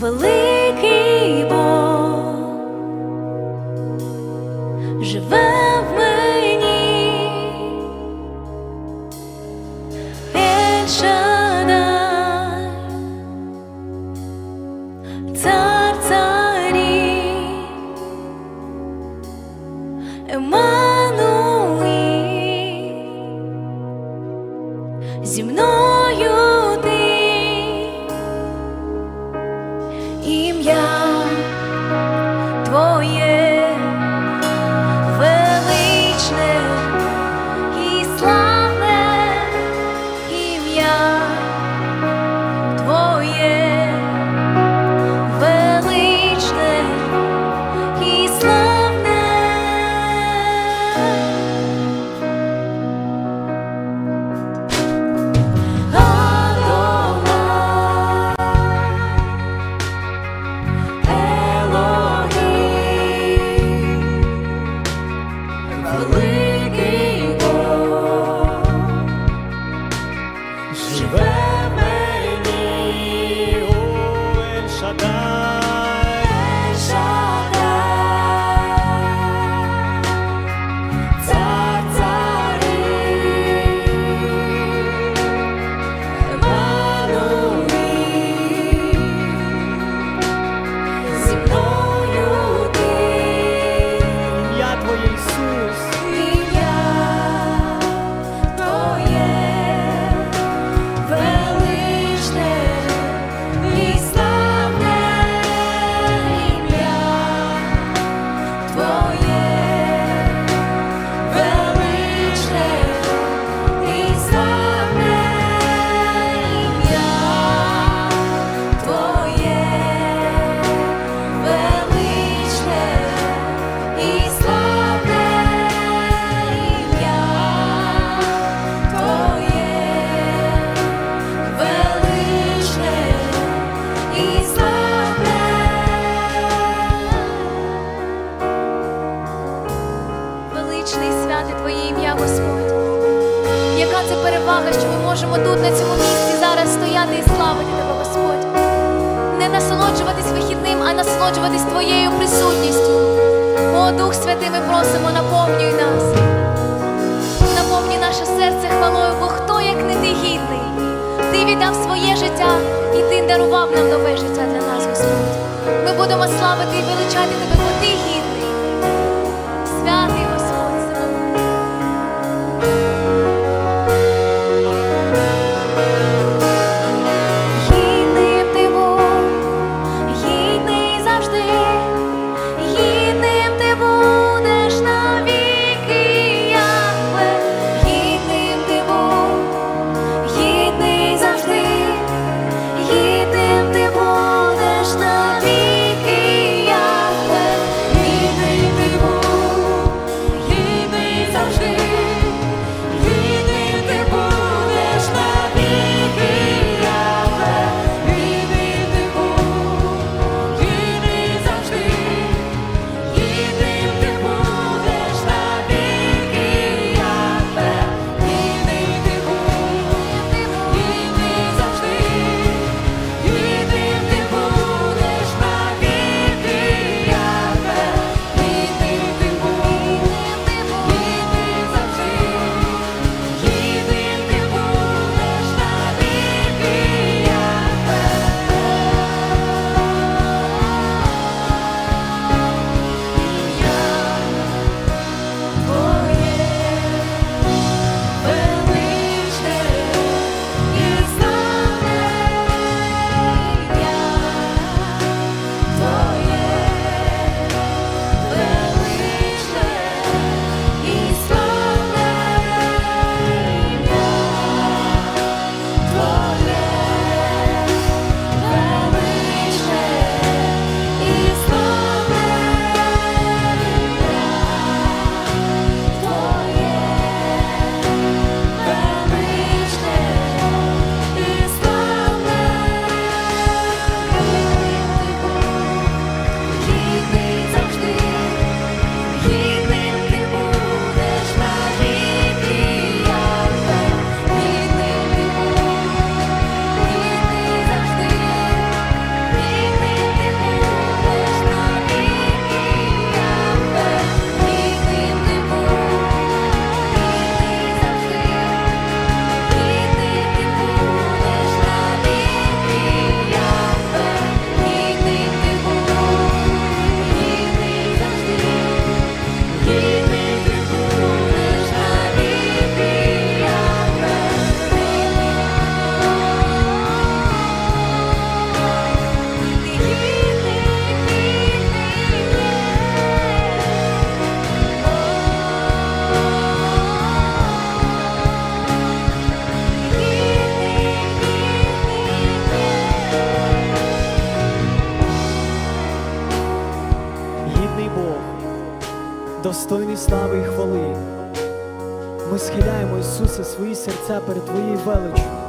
Believe Еммануїл, зі мною ти. Ім'я Твоє Величне і святе Твоє ім'я, Господь. Яка це перевага, що ми можемо тут, на цьому місці, зараз стояти і славити Тебе, Господь. Не насолоджуватись вихідним, а насолоджуватись Твоєю присутністю. О, Дух Святий, ми просимо, наповнюй нас. Наповнюй наше серце хвалою, бо хто, як не ти гідний. Ти віддав своє життя і ти дарував нам нове життя для нас, Господь. Ми будемо славити і величати тебе, бо ти гідний. Святий достойний слави і хвали. Ми схиляємо, Ісусе, свої серця перед Твоєю величчю.